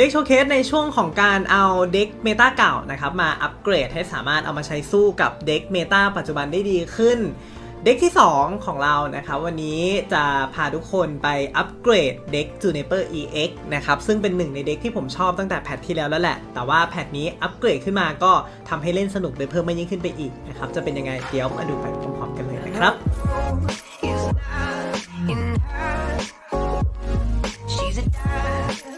เด็กโชว์เคสในช่วงของการเอาเด็กเมตาเก่านะครับมาอัปเกรดให้สามารถเอามาใช้สู้กับเด็กเมตาปัจจุบันได้ดีขึ้น เด็กที่ 2 ของเรานะครับวันนี้จะพาทุกคนไปอัปเกรดเด็ก Juniper EX นะครับซึ่งเป็นหนึ่งในเด็กที่ผมชอบตั้งแต่แพทที่แล้วแล้วแหละ แต่ว่าแพทนี้อัปเกรดขึ้นมาก็ทำให้เล่นสนุกได้เพิ่มมากยิ่งขึ้นไปอีกนะครับจะเป็นยังไงเดี๋ยวมาดูไปพร้อมๆกันเลยนะครับ She's a dime.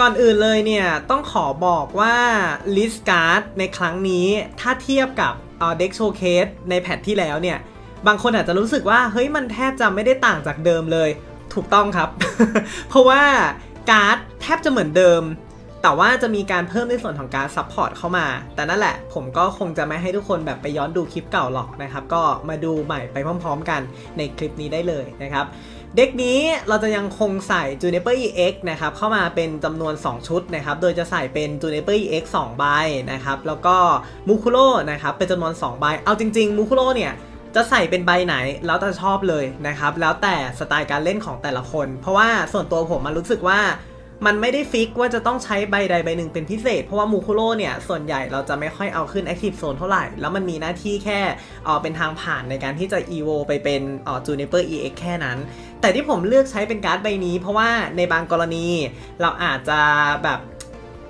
ก่อนอื่นเลยเนี่ยต้องขอบอกว่าลิสการ์ดในครั้งนี้ถ้าเทียบกับเด็กโชว์เคสในแพทที่แล้วเนี่ย บางคนอาจจะรู้สึกว่าเฮ้ยมันแทบจะไม่ได้ต่างจากเดิมเลย ถูกต้องครับ เพราะว่าการ์ดแทบจะเหมือนเดิม แต่ว่าจะมีการเพิ่มในส่วนของการซัพพอร์ตเข้ามา แต่นั่นแหละ ผมก็คงจะไม่ให้ทุกคนแบบไปย้อนดูคลิปเก่าหรอกนะครับ ก็มาดูใหม่ไปพร้อม ๆ กันในคลิปนี้ได้เลยนะครับ เด็กนี้เราจะยังคงใส่ Juniper EX นะครับเข้ามาเป็นจำนวน 2 ชุดนะครับโดยจะใส่เป็น Juniper EX 2 ใบนะครับแล้วก็ Mukulo นะครับเป็นจำนวน 2 ใบ เอาจริง ๆ Mukulo เนี่ยจะใส่เป็นใบไหนแล้วแต่ชอบเลยนะครับแล้วแต่สไตล์การเล่นของแต่ละคน เพราะว่าส่วนตัวผมมันรู้สึกว่า มันไม่ได้ฟิกว่าจะต้องใช้ใบใดใบหนึ่งเป็นพิเศษ เพราะว่ามูคุโร่เนี่ย ส่วนใหญ่เราจะไม่ค่อยเอาขึ้น Active Zone เท่าไหร่ แล้วมันมีหน้าที่แค่เออเป็นทางผ่านในการที่จะ EVO ไปเป็นเออ Juniper EX แค่นั้น แต่ที่ผมเลือกใช้เป็นการ์ดใบนี้ เพราะว่าในบางกรณีเราอาจจะแบบ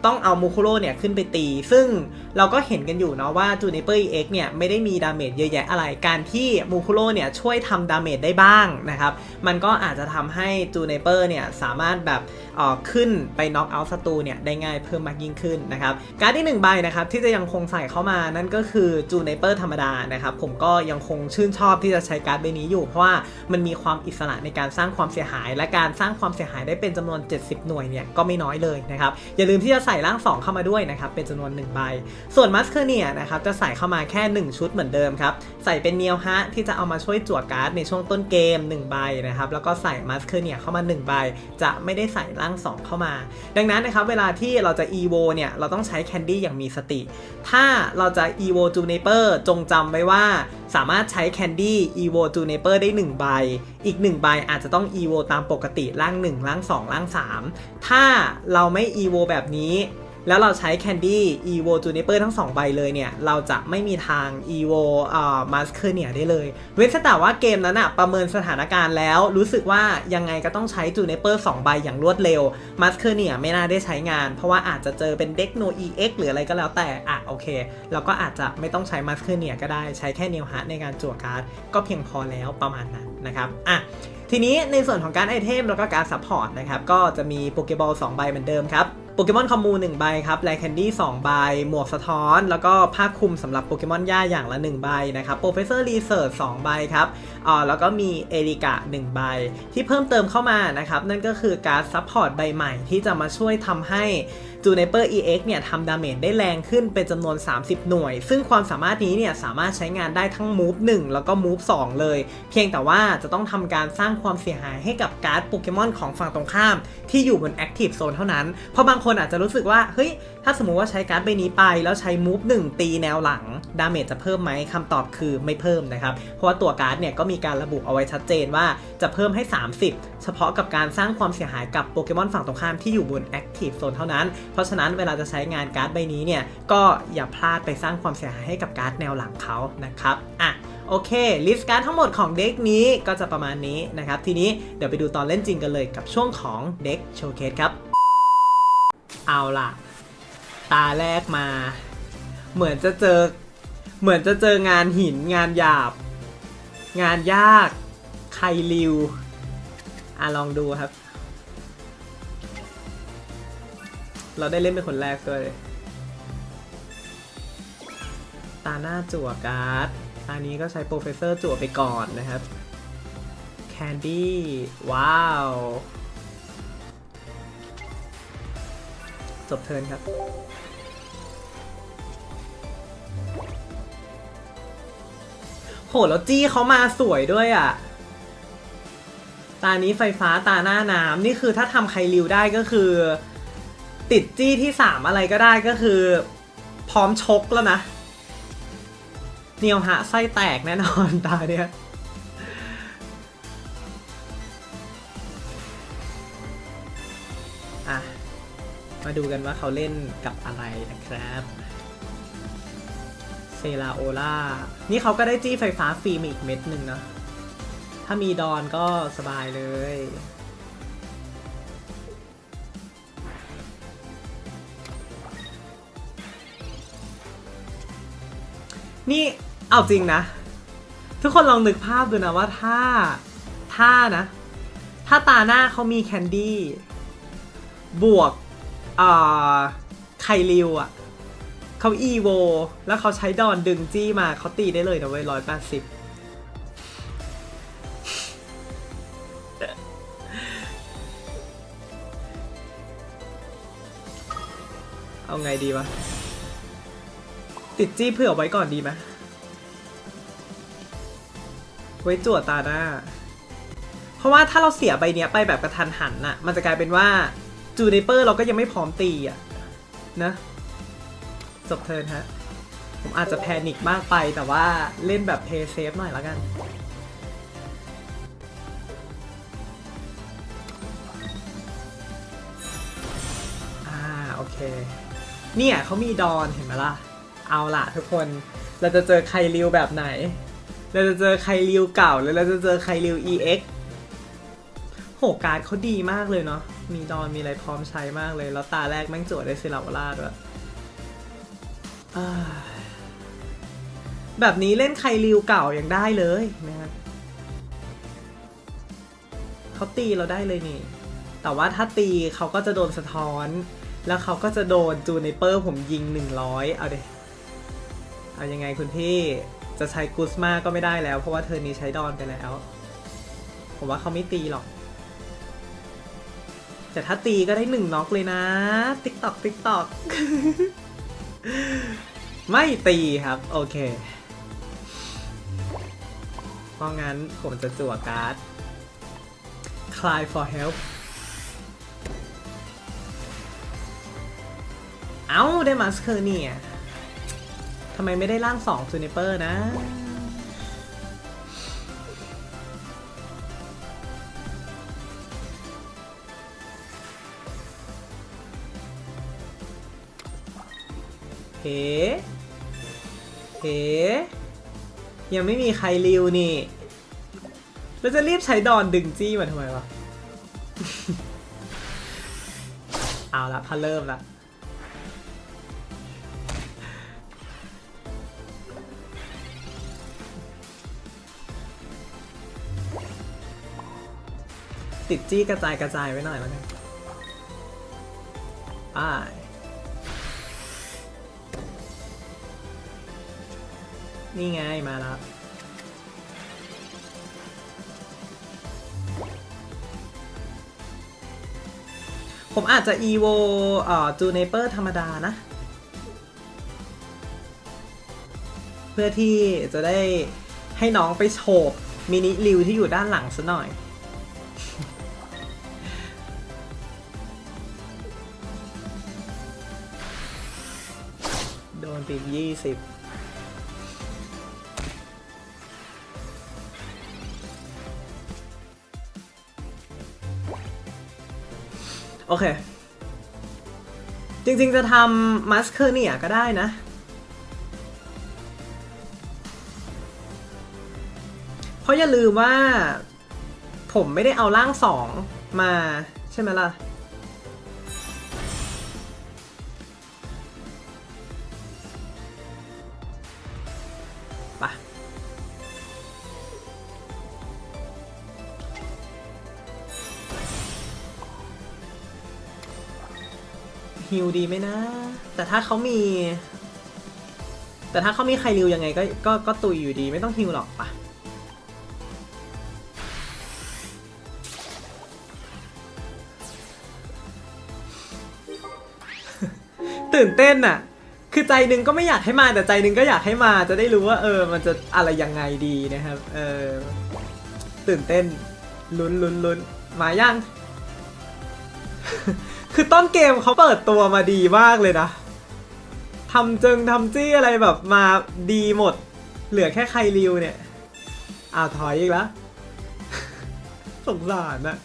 ต้องเอามูคโรเนี่ยขึ้นไปตี ซึ่งเราก็เห็นกันอยู่เนาะว่า Juniper EX เอกเนี่ยไม่ได้มีดาเมจเยอะแยะอะไร การที่มูคโรเนี่ยช่วยทำดาเมจได้บ้างนะครับ มันก็อาจจะทำให้ Juniper เนี่ยสามารถแบบอ่อขึ้นไปน็อกเอาท์ศัตรูเนี่ยได้ง่ายเพิ่มมากยิ่งขึ้นนะครับ การที่หนึ่งใบนะครับที่จะยังคงใส่เข้ามานั่นก็คือ Juniper ธรรมดานะครับ ผมก็ยังคงชื่นชอบที่จะใช้การ์ดใบนี้อยู่ เพราะว่ามันมีความอิสระในการสร้างความเสียหาย และการสร้างความเสียหายได้เป็นจำนวน 70 หน่วยเนี่ยก็ไม่น้อยเลยนะครับอย่าลืมที่จะใส่ร่าง 2 เข้ามาด้วยนะครับเป็นจำนวน1ใบ ส่วนมัสเคเนียนะครับจะใส่เข้ามาแค่ 1 ชุดเหมือนเดิมครับใส่เป็นเนียวฮะที่จะเอามาช่วยจั่วการ์ดในช่วงต้นเกม 1 ใบนะครับแล้วก็ใส่มัสเคเนียเข้ามา 1 ใบ จะไม่ได้ใส่ร่าง 2 เข้ามา ดังนั้นนะครับเวลาที่เราจะ EVO เนี่ยเราต้องใช้แคนดี้อย่างมีสติ ถ้าเราจะ EVO Juniper จงจำไว้ว่า สามารถใช้แคนดี้ EVO Juniper ได้ 1 ใบอีก1ใบอาจจะต้อง EVO ตามปกติร่าง 1 ร่าง 2 ร่าง 3 ถ้าเราไม่ EVO แบบนี้ แล้วเราใช้แคนดี้ EVO Juniper ทั้ง 2 ใบเลยเนี่ย เราจะไม่มีทาง EVO อ่อ Masker เนี่ยได้เลย เว้นแต่ว่าเกมนั้นอะประเมินสถานการณ์แล้วรู้สึกว่ายังไงก็ต้องใช้ Juniper 2 ใบอย่างรวดเร็ว Masker เนี่ยไม่น่าได้ใช้งาน เพราะว่าอาจจะเจอเป็นเด็ก No EX หรืออะไรก็แล้วแต่อะโอเค เราก็อาจจะไม่ต้องใช้ Masker เนี่ยก็ได้ใช้แค่ Neo Heart ในการจั่วการ์ดก็เพียงพอแล้วประมาณนั้นนะครับอะทีนี้ในส่วนของการไอเทมแล้วก็การซัพพอร์ตนะครับ ก็จะมีโปเกบอล2ใบเหมือนเดิมครับ โปเกมอนคอมมู1ใบครับแลแคนดี้2ใบ หมวกสะท้อน แล้วก็ผ้าคลุมสำหรับโปเกมอนย่าอย่างละ 1 ใบนะครับโปรเฟสเซอร์รีเสิร์ช2ใบครับอ่าแล้วก็มีเอริกะ1ใบ ที่เพิ่มเติมเข้ามานะครับ นั่นก็คือการซัพพอร์ตใบใหม่ที่จะมาช่วยทำใหู้เนเปอร์ EX เนี่ยทำดาเมจได้แรงขึ้นเป็นจำนวน 30 หน่วย ซึ่งความสามารถนี้เนี่ยสามารถใช้งานได้ทั้ง Move 1 แล้วก็ Move 2 เลย เพียงแต่ว่าจะต้องทำการสร้างความเสียหายให้กับการ์ดโปเกมอนของฝั่งตรงข้าม ที่อยู่บน Active Zone เท่านั้น เพราะบางคนอาจจะรู้สึกว่า เฮ้ย ถ้าสมมุติว่าใช้การ์ดใบนี้ไป แล้วใช้ Move 1ตีแนวหลัง ดาเมจจะเพิ่มไหมคำตอบคือไม่เพิ่มนะครับ เพราะว่าตัวการ์ดเนี่ยก็มีการระบุเอาไว้ชัดเจนว่าจะเพิ่มให้ 30 เฉพาะกับการสร้างความเสียหายกับโปเกมอนฝั่งตรงข้ามที่อยู่บน Active Zone เท่านั้น เพราะฉะนั้นเวลาจะใช้งานการ์ดใบนี้เนี่ยก็อย่าพลาดไปสร้างความเสียหายให้กับการ์ดแนวหลังเขานะครับอะโอเค ลิสต์การ์ดทั้งหมดของเด็กนี้ก็จะประมาณนี้นะครับ ทีนี้เดี๋ยวไปดูตอนเล่นจริงกันเลยกับช่วงของเด็กโชว์เคสครับ เอาล่ะ ตาแรกมา เหมือนจะเจอ เหมือนจะเจองานหินงานหยาบ งานยากใครริวอะลองดูครับ เราได้เล่นเป็นคนแรกด้วยตาหน้าจั่วการ์ดตานี้ก็ใช้โปรเฟสเซอร์จั่วไปก่อนนะครับแคนดี้ว้าว จบเทิร์นครับ โหแล้วจี้เขามาสวยด้วยอะ ตานี้ไฟฟ้าตาหน้าน้ำนี่คือถ้าทำไคริวได้ก็คือ ติดจี้ที่สามอะไรก็ได้ก็คือ พร้อมชกแล้วนะ เนียวฮะไส้แตกแน่นอนตาเนี้ย ดูกันว่าเขาเล่นกับอะไรนะครับเซราโอล่า นี่เขาก็ได้จี้ไฟฟ้าฟรีมาอีกเม็ดหนึ่งเนะ ถ้ามีดอนก็สบายเลย นี่เอาจริงนะ ทุกคนลองนึกภาพดูนะว่าถ้า ถ้านะ ถ้าตาหน้าเขามีแคนดี้ บวก อ่าไคริวอะเขาอีโว แล้วเขาใช้ดอนดึงจี้มาเขาตีได้เลยนะเว้ยร้อยแปดสิบเอาไงดีวะ ติดจี้เผื่อไว้ก่อนดีไหมไว้จั่วตาหน้า เพราะว่าถ้าเราเสียใบเนี้ยไปแบบกระทันหันน่ะ มันจะกลายเป็นว่า จูเนเปอร์เราก็ยังไม่พร้อมตีอะนะจบเทิร์นฮะ ผมอาจจะแพนิคมากไปแต่ว่าเล่นแบบเพย์เซฟหน่อยแล้วกัน อ่า โอเค เนี่ยเขามีดอนเห็นไหมล่ะ เอาล่ะทุกคน เราจะเจอไคริวแบบไหน เราจะเจอไคริวเก่าหรือเราจะเจอไคริว EX โหการ์ดเขาดีมากเลยเนาะ มีดอนมีอะไรพร้อมใช้มากเลย แล้วตาแรกแม่งจั่วได้เซลาวร่าด้วยอ่าแบบนี้เล่นไคริวเก่ายังได้เลยนะครับเขาตีเราได้เลยนี่ แต่ว่าถ้าตีเขาก็จะโดนสะท้อน แล้วเขาก็จะโดนจูเนเปอร์ผมยิง 100 เอาเดเอายังไงคุณพี่จะใช้กุสมาก็ไม่ได้แล้ว เพราะว่าเธอนี้ใช้ดอนไปแล้ว ผมว่าเขาไม่ตีหรอก แต่ถ้าตีก็ได้หนึ่งน็อกเลยนะ ติ๊กตอกติ๊กตอกไม่ตีครับ โอเค เพราะงั้นผมจะจั่วการ์ด Cry for help เอ้า ได้มาสเคอร์เนี่ยทำไมไม่ได้ร่างสองซูนิเปอร์นะ เฮ้เฮ้ยังไม่มีใครริวนี่แล้วจะรีบใช้ดอนดึงจี้มาทำไมวะ เอาละพาเริ่มละติดจี้กระจายกระจายไว้หน่อยแล้วกันไป นี่ไงมาแล้วผมอาจจะ evo เอ่อจูเนเปอร์ธรรมดานะ เพื่อที่จะได้ให้น้องไปโฉบมินิริวที่อยู่ด้านหลังซะหน่อย โดนไปยี่สิบ โอเค จริงๆจะทำมัสเคอร์เนี่ยก็ได้นะ เพราะอย่าลืมว่า ผมไม่ได้เอาร่างสองมาใช่ไหมล่ะ ฮิวดีไหมนะ แต่ถ้าเขามี แต่ถ้าเขามีใครริวยังไงก็ก็ก็ตุยอยู่ดีไม่ต้องฮิวหรอกปะตื่นเต้นอะคือใจหนึงก็ไม่อยากให้มาแต่ใจหนึงก็อยากให้มาจะได้รู้ว่า เออ มันจะอะไรยังไงดีนะครับ เออตื่นเต้นลุ้นลุ้นลุ้นมายัง คือต้นเกมเขาเปิดตัวมาดีมากเลยนะทำจึงทำจี้อะไรแบบมาดีหมด เหลือแค่ใครริวเนี่ยอ้าวถอยอีกแล้วสงสารนะ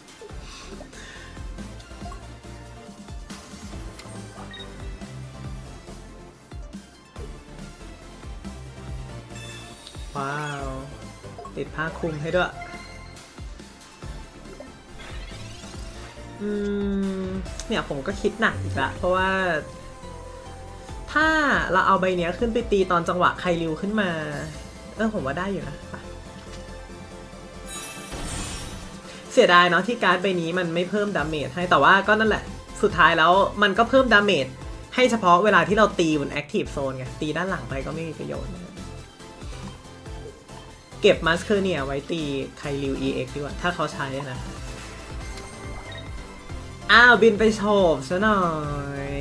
ว้าว ติดผ้าคลุมให้ด้วย อืมเนี่ยผมก็คิดหนักอีกละเพราะว่า ถ้าเราเอาใบเนี้ยขึ้นไปตีตอนจังหวะใครริวขึ้นมา เออผมว่าได้อยู่นะไปเสียดายเนาะที่การ์ดใบนี้มันไม่เพิ่มดาเมจให้แต่ว่าก็นั่นแหละ สุดท้ายแล้วมันก็เพิ่มดาเมจให้เฉพาะเวลาที่เราตีบนแอคทีฟโซนไงตีด้านหลังไปก็ไม่มีประโยชน์ เก็บมาสเคอร์เนี่ยไว้ตีไคริว EX ดีกว่า ถ้าเขาใช้นะ อ้าวบินไปโฉบซะหน่อย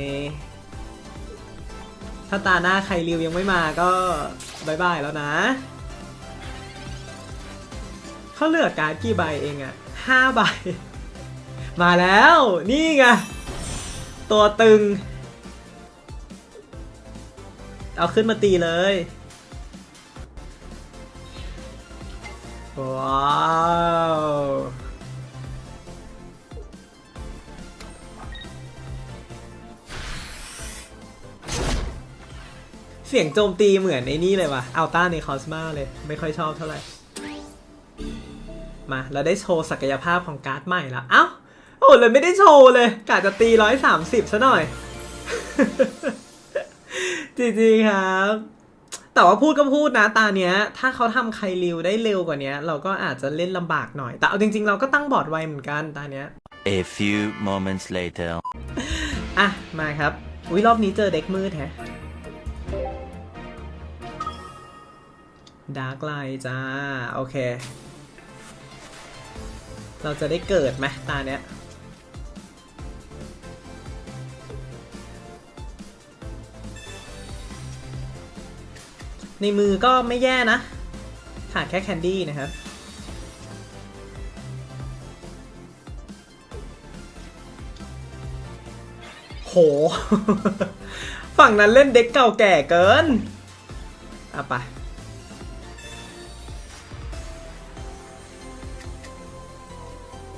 ถ้าตาหน้าใครริวยังไม่มาก็บายบายแล้วนะ เขาเลือการ์ดกี่ใบเองอะห้าใบ มาแล้วนี่ไง ตัวตึง เอาขึ้นมาตีเลยว้าว เสียงโจมตีเหมือนไอ้นี่เลยว่ะอัลต้าในคอสมาเลย ไม่ค่อยชอบเท่าไหร่ มา เราได้โชว์ศักยภาพของการ์ดใหม่แล้วเอ้า โอ้เลยไม่ได้โชว์เลยกะจะตีร้อยสามสิบซะหน่อย จริงๆครับ แต่ว่าพูดก็พูดนะ ตาเนี้ย ถ้าเขาทำไคลิวได้เร็วกว่าเนี้ยเราก็อาจจะเล่นลำบากหน่อย แต่เอาจริง ๆ เราก็ตั้งบอร์ดไวเหมือนกันตาเนี้ย A few moments later. อะ มาครับ อุ้ยรอบนี้เจอเด็กมืดแฮะ ดาร์กไลจ้า โอเค เราจะได้เกิดไหมตาเนี้ยในมือก็ไม่แย่นะ ขาดแค่แคนดี้นะครับ โห ฝั่งนั้นเล่นเด็กเก่าแก่เกินอะไป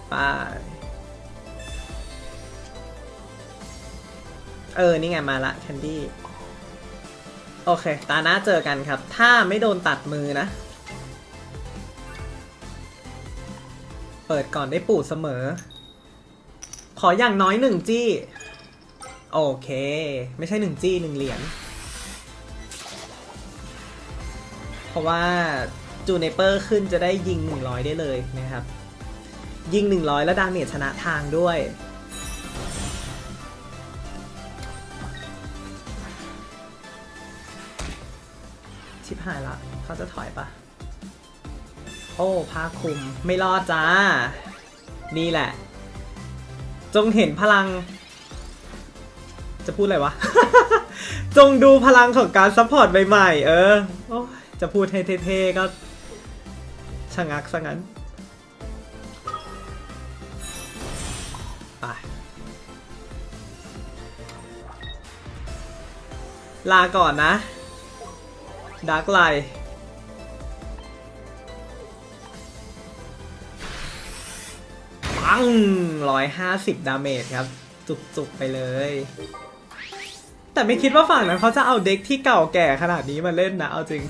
ไปเออ นี่ไงมาละแคนดี้ โอเค ตาหน้าเจอกันครับ ถ้าไม่โดนตัดมือนะ เปิดก่อนได้ปูดเสมอ ขออย่างน้อยหนึ่งจี้ โอเค ไม่ใช่หนึ่งจี้หนึ่งเหรียญ เพราะว่าจูเนเปอร์ขึ้นจะได้ยิง 100 ได้เลยนะครับ ยิง 100 แล้วดาเมจชนะทางด้วย ชิบหายละเขาจะถอยปะโอ้ผ้าคลุมไม่รอดจ้า นี่แหละ จงเห็นพลัง จะพูดอะไรวะ จงดูพลังของการซัพพอร์ตใหม่ๆ เออโอ้จะพูดเท่ๆก็ชะงักซะงั้นไปลาก่อนนะดาร์กไลปังร้อยห้าสิบดาเมจครับ จุกๆ ไปเลย แต่ไม่คิดว่าฝั่งนั้นเขาจะเอาเด็กที่เก่าแก่ขนาดนี้มาเล่นนะเอาจริง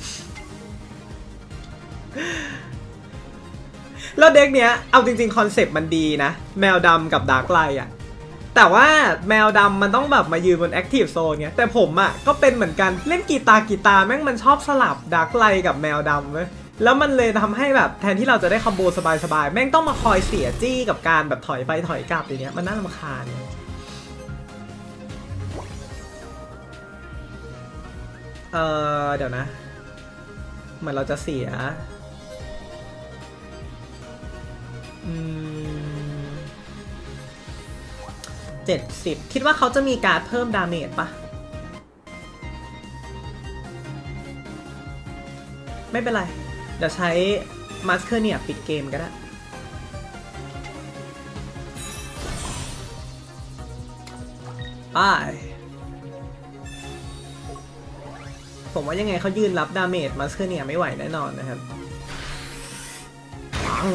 แล้วเด็กเนี้ยเอาจริงๆคอนเซปต์มันดีนะ แมวดำกับดาร์กไลท์อะแต่ว่าแมวดำมันต้องแบบมายืนบนแอคทีฟโซนไงแต่ผมอะก็เป็นเหมือนกันเล่นกีตาร์กีตาร์แม่งมันชอบสลับดาร์กไลท์กับแมวดำเว้ยแล้วมันเลยทำให้แบบแทนที่เราจะได้คอมโบสบายๆ แม่งต้องมาคอยเสียจี้กับการแบบถอยไปถอยกลับอย่างเนี้ยมันน่ารำคาญ เดี๋ยวนะ เหมือนเราจะเสียเจ็ดสิบคิดว่าเขาจะมีการเพิ่มดาเมจปะไม่เป็นไร เดี๋ยวใช้มาสเคอร์เนี่ยปิดเกมก็ได้ไป ผมว่ายังไงเขายืนรับดาเมจมาสเคอร์เนี่ยไม่ไหวแน่นอนนะครับปัง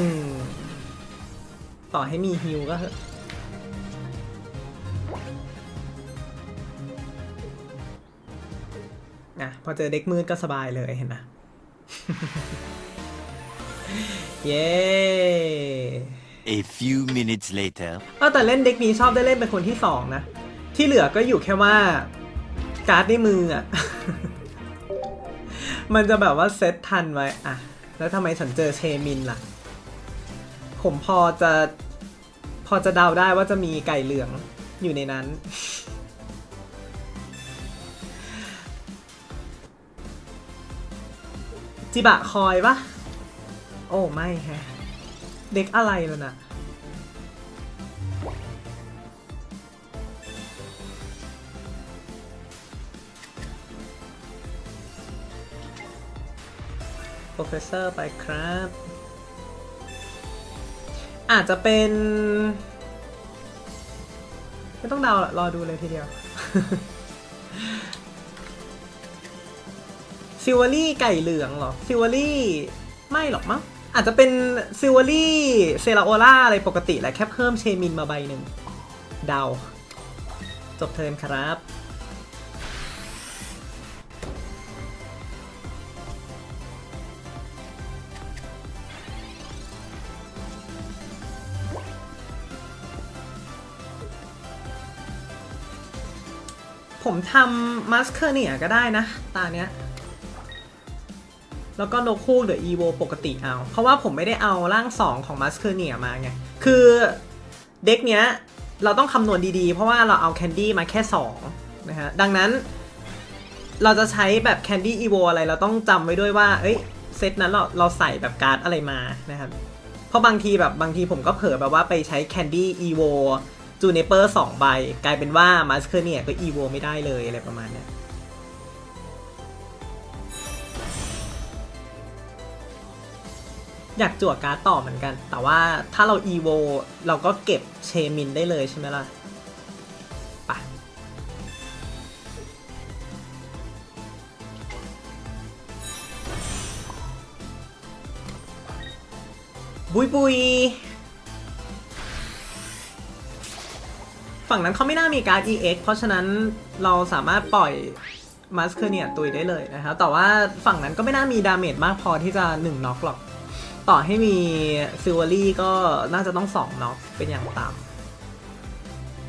ต่อให้มีฮิวก็เถอะนะพอเจอเด็กมืดก็สบายเลยเห็นนะเย้ A few minutes later. เออแต่เล่นเด็กนี้ชอบได้เล่นเป็นคนที่สองนะ ที่เหลือก็อยู่แค่ว่า การ์ดในมืออะ มันจะแบบว่าเซตทันไว้อะแล้วทำไมฉันเจอเชมินล่ะ ผมพอจะ พอจะเดาได้ว่าจะมีไก่เหลืองอยู่ในนั้น จิบะคอยปะโอ้ ไม่แฮะ เด็กอะไรแล้วนะ รเฟสเซอร์ไปครับ อาจจะเป็น ไม่ต้องเดาละรอดูเลยทีเดียวซิวเวอรี่ไก่เหลืองเหรอซิวเวอรี่ไม่หรอกมั้งอาจจะเป็นซิวเวอรี่เซราโอล่าอะไรปกติแหละแค่เพิ่มเชมินมาใบหนึ่งเดา จบเทิร์นครับ ผมทำมาสเคอร์เนียก็ได้นะ ตาเนี้ย แล้วก็นกคู่เดออีโวปกติเอา เพราะว่าผมไม่ได้เอาร่าง2ของมาสเคอร์เนียมาไง คือเด็กเนี้ยเราต้องคำนวณดีๆ เพราะว่าเราเอาแคนดี้มาแค่2นะฮะ ดังนั้นเราจะใช้แบบแคนดี้อีโวอะไรเราต้องจำไว้ด้วยว่า เอ้ยเซตนั้นเราเราใส่แบบการ์ดอะไรมานะครับ เพราะบางทีแบบบางทีผมก็เผลอแบบว่าไปใช้แคนดี้อีโว จูเนเปอร์สองใบ กลายเป็นว่ามาสเคอร์เนี่ยก็อีโวไม่ได้เลยอะไรประมาณเนี้ยอยากจั่วการ์ดต่อเหมือนกัน แต่ว่าถ้าเรา EVO เราก็เก็บเชมินได้เลยใช่ไหมล่ะปบุยบุย ฝั่งนั้นเขาไม่น่ามีการ์ด EX เพราะฉะนั้นเราสามารถปล่อยมาสเคเนียตุยได้เลยนะครับ แต่ว่าฝั่งนั้นก็ไม่น่ามีดาเมจมากพอที่จะ1น็อกหรอก ต่อให้มีซิลเวอรี่ก็น่าจะต้อง2น็อกเป็นอย่างต่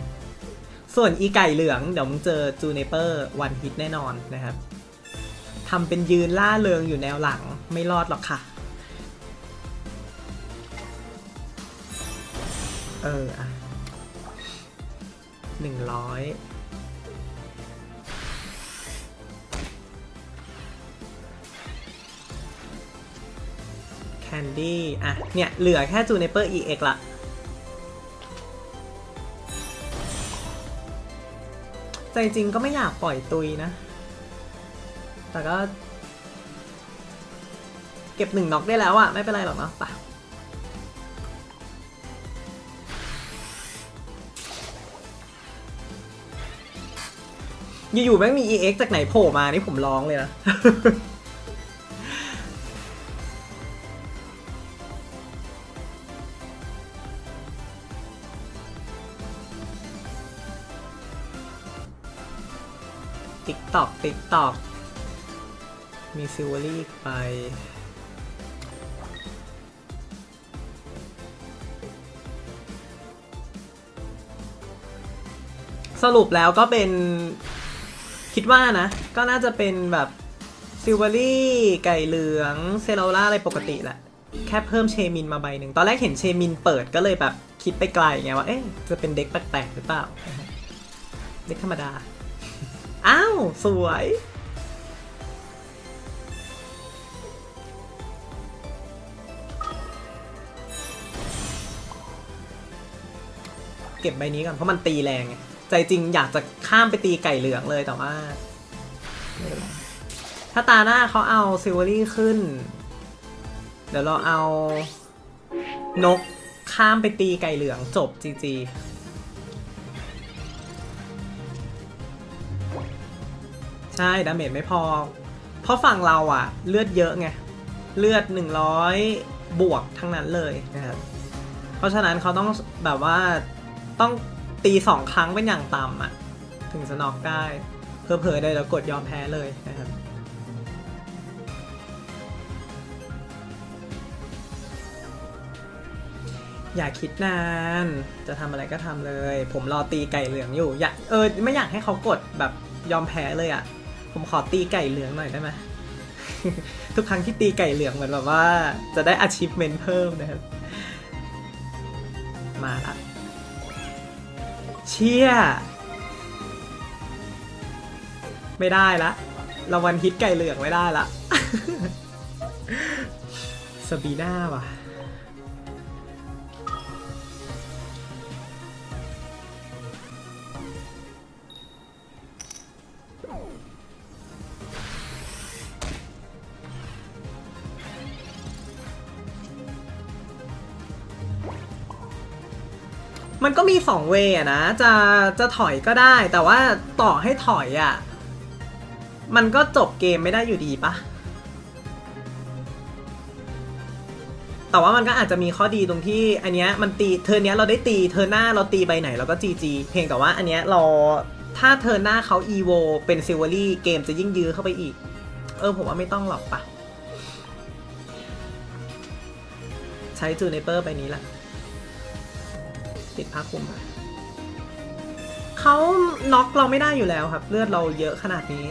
ำส่วนอีไก่เหลือง เดี๋ยวมึงเจอจูเนเปอร์วันฮิตแน่นอนนะครับทำเป็นยืนล่าเริงอยู่แนวหลังไม่รอดหรอกค่ะ เอออะ หนึ่งร้อยแคนดี้อะ เนี่ย เหลือแค่จูเนเปอร์ EX ละใจจริงก็ไม่อยากปล่อยตุยนะ แต่ก็ เก็บหนึ่งน็อกได้แล้วอะไม่เป็นไรหรอกเนาะไป อยู่ๆแม่งมี EX จากไหนโผล่มานี่ผมร้องเลยนะ ติ๊กตอกติ๊กตอกมีซิลเวอรี่ไป สรุปแล้วก็เป็น คิดว่านะ ก็น่าจะเป็นแบบซิลเวอรี่ไก่เหลืองเซโลล่าอะไรปกติแหละ แค่เพิ่มเชมินมาใบหนึ่ง ตอนแรกเห็นเชมินเปิดก็เลยแบบคิดไปไกลไงว่า เอ๊ะ จะเป็นเด็กแปลกๆหรือเปล่า เด็กธรรมดา อ้าว สวย เก็บใบนี้ก่อน เพราะมันตีแรงไง ใจจริงอยากจะข้ามไปตีไก่เหลืองเลยแต่ว่า ถ้าตาหน้าเขาเอาซิลเวอรี่ขึ้น เดี๋ยวเราเอา นกข้ามไปตีไก่เหลืองจบจีจีใช่ดาเมจไม่พอ เพราะฝั่งเราอะเลือดเยอะไง เลือด 100 บวกทั้งนั้นเลยนะครับเพราะฉะนั้นเขาต้องแบบว่าต้อง ตีสองครั้งเป็นอย่างต่ำอะถึงจะน็อกได้เพื่อเพอได้แล้วกดยอมแพ้เลยนะครับอย่าคิดนาน จะทำอะไรก็ทำเลย ผมรอตีไก่เหลืองอยู่ อยากเออไม่อยากให้เขากดแบบยอมแพ้เลยอะ่ะ ผมขอตีไก่เหลืองหน่อยได้ไหมทุกครั้งที่ตีไก่เหลืองเหมือนแบบว่า จะได้ achievement เพิ่มนะครับ มาละ เชี่ย ไม่ได้ละเราวันฮิตไก่เหลืองไม่ได้ละ สบีน่าว่ะ มันก็มีสองเวย์อะนะจะจะถอยก็ได้ แต่ว่าต่อให้ถอยอะมันก็จบเกมไม่ได้อยู่ดีปะแต่ว่ามันก็อาจจะมีข้อดีตรงที่อันเนี้ยมันตีเทอเนี้ยเราได้ตีเทอหน้าเราตีใบไหนเราก็จีจีเพียงแต่ว่าอันเนี้ยเราถ้าเทอหน้าเขาอีโวเป็นซิลเวอรี่เกมจะยิ่งยื้อเข้าไปอีก เออผมว่าไม่ต้องหรอกปะใช้จูเนเปอร์ใบนี้แหละ ติดผ้าคลุมไปเขาน็อกเราไม่ได้อยู่แล้วครับ เลือดเราเยอะขนาดนี้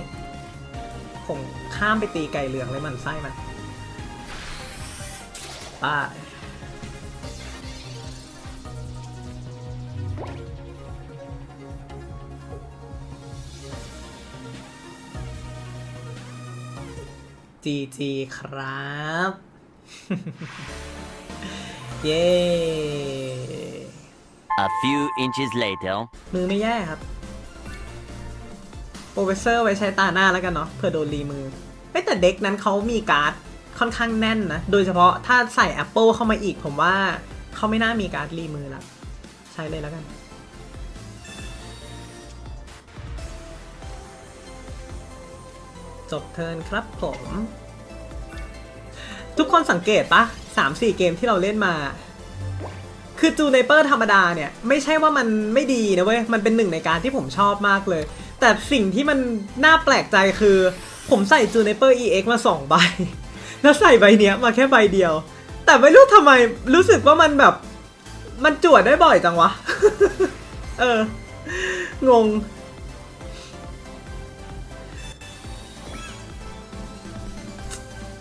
ผมข้ามไปตีไก่เหลืองเลยมันไส้มันป้าจีจีครับ เย้ A few inches later. มือไม่แย่ครับ โปรเฟสเซอร์ไว้ใช้ตาหน้าแล้วกันเนาะเผื่อโดนรีมือเอ้ยแต่เด็กนั้นเขามีการ์ดค่อนข้างแน่นนะ โดยเฉพาะถ้าใส่ Apple เข้ามาอีกผมว่าเขาไม่น่ามีการ์ดรีมือละใช้เลยแล้วกัน จบเทิร์นครับผม ทุกคนสังเกตปะสามสี่เกมที่เราเล่นมา คือจูเนเปอร์ธรรมดาเนี่ย ไม่ใช่ว่ามันไม่ดีนะเว้ย มันเป็นหนึ่งในการที่ผมชอบมากเลย แต่สิ่งที่มันน่าแปลกใจคือ ผมใส่จูเนเปอร์ EX มา 2 ใบ แล้วใส่ใบเนี้ยมาแค่ใบเดียว แต่ไม่รู้ทำไมรู้สึกว่ามันแบบ มันจวดได้บ่อยจังวะ เออ งง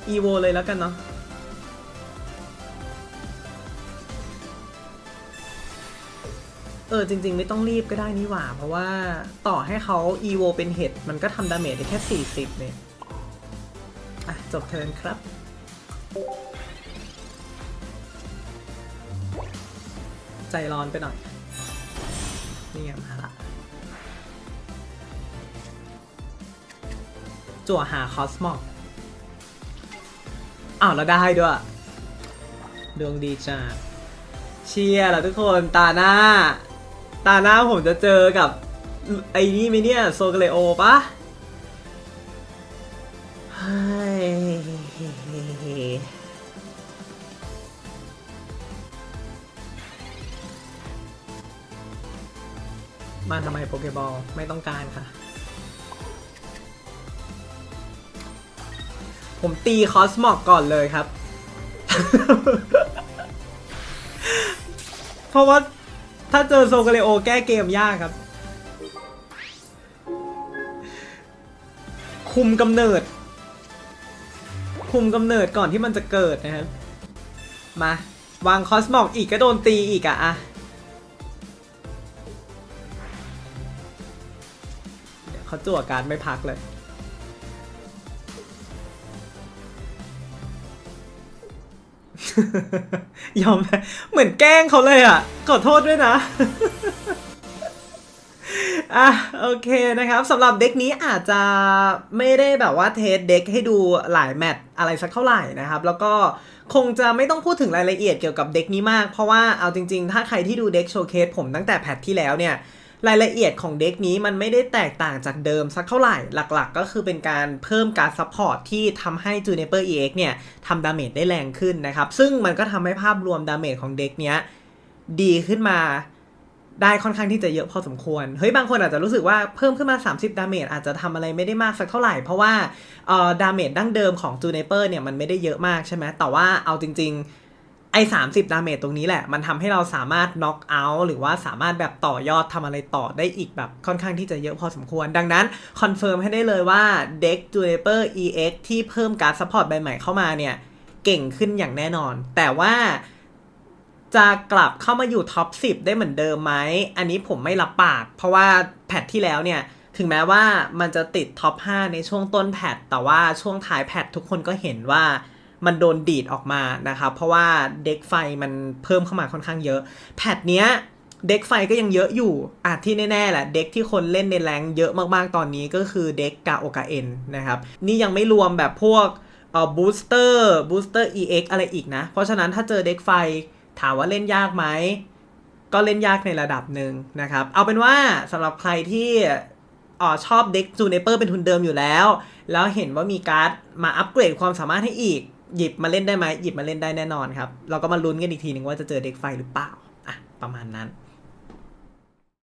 อีโวเลยแล้วกันเนาะ เออจริง ๆ ไม่ต้องรีบก็ได้นี่หว่า เพราะว่าต่อให้เขา EVO เป็นเห็ดมันก็ทำดาเมจได้แค่ 40เนี่ยอะ จบเทิร์นครับ ใจร้อนไปหน่อย นี่ไงมาละจั่วหาคอสมอกอ้าวแล้วได้ด้วย ดวงดีจ้าเชียร์แล้วทุกคนตาหน้า ตาหน้าผมจะเจอกับไอ้นี่ไหมเนี่ยโซเกเลโอปะเฮ้ยมาทำไมโปเกบอลไม่ต้องการค่ะ ผมตีคอสมอกก่อนเลยครับ เพราะว่า ถ้าเจอโซเกเลโอแก้เกมยากครับ คุมกำเนิด คุมกำเนิดก่อนที่มันจะเกิดนะครับ มา วางคอสมอกอีกก็โดนตีอีกอะอะเขาจั่วการไม่พักเลย ยอมแพ้เหมือนแกล้งเขาเลยอะ ขอโทษด้วยนะอะโอเคนะครับสำหรับเด็กนี้อาจจะไม่ได้แบบว่าเทสเด็กให้ดูหลายแมตช์อะไรสักเท่าไหร่นะครับ แล้วก็คงจะไม่ต้องพูดถึงรายละเอียดเกี่ยวกับเด็กนี้มาก เพราะว่าเอาจริงๆ ถ้าใครที่ดูเด็กโชว์เคสผมตั้งแต่แพทที่แล้วเนี่ย รายละเอียดของเด็กนี้มันไม่ได้แตกต่างจากเดิมสักเท่าไหร่ หลักๆ ก็คือเป็นการเพิ่มการซัพพอร์ตที่ทำให้ Juniper EX เนี่ยทำดาเมจได้แรงขึ้นนะครับ ซึ่งมันก็ทำให้ภาพรวมดาเมจของเด็กเนี้ยดีขึ้นมาได้ค่อนข้างที่จะเยอะพอสมควร เฮ้ยบางคนอาจจะรู้สึกว่าเพิ่มขึ้นมา 30 ดาเมจอาจจะทำอะไรไม่ได้มากสักเท่าไหร่ เพราะว่าเอ่อดาเมจดั้งเดิมของ Juniper เนี่ยมันไม่ได้เยอะมากใช่ไหมแต่ว่าเอาจริง ๆ ไอ้30ดาเมจตรงนี้แหละ มันทำให้เราสามารถน็อกเอาท์หรือว่าสามารถแบบต่อยอดทำอะไรต่อได้อีกแบบค่อนข้างที่จะเยอะพอสมควร ดังนั้นคอนเฟิร์มให้ได้เลยว่าเด็ก Juniper EX ที่เพิ่มการซัพพอร์ตใบใหม่เข้ามาเนี่ย เก่งขึ้นอย่างแน่นอน แต่ว่าจะกลับเข้ามาอยู่ท็อป 10 ได้เหมือนเดิมไหม อันนี้ผมไม่รับปาก เพราะว่าแพทที่แล้วเนี่ย ถึงแม้ว่ามันจะติดท็อป 5 ในช่วงต้นแพท แต่ว่าช่วงท้ายแพททุกคนก็เห็นว่า มันโดนดีดออกมานะครับเพราะว่าเด็กไฟมันเพิ่มเข้ามาค่อนข้างเยอะ แพทเนี้ยเด็กไฟก็ยังเยอะอยู่อาจที่แน่ๆแหละ เด็กที่คนเล่นในแรงเยอะมากๆตอนนี้ก็คือเด็กกาโอกาเอ็นนะครับ นี่ยังไม่รวมแบบพวกเอ่อบูสเตอร์บูสเตอร์ EX อะไรอีกนะ เพราะฉะนั้นถ้าเจอเด็กไฟถามว่าเล่นยากไหม ก็เล่นยากในระดับหนึ่งนะครับ เอาเป็นว่าสำหรับใครที่เออชอบเด็กจูเนเปอร์เป็นทุนเดิมอยู่แล้ว แล้วเห็นว่ามีการ์ดมาอัปเกรดความสามารถให้อีก หยิบมาเล่นได้ไหมหยิบมาเล่นได้แน่นอนครับ เราก็มาลุ้นกันอีกทีหนึ่งว่าจะเจอเด็กไฟหรือเปล่าอะประมาณนั้น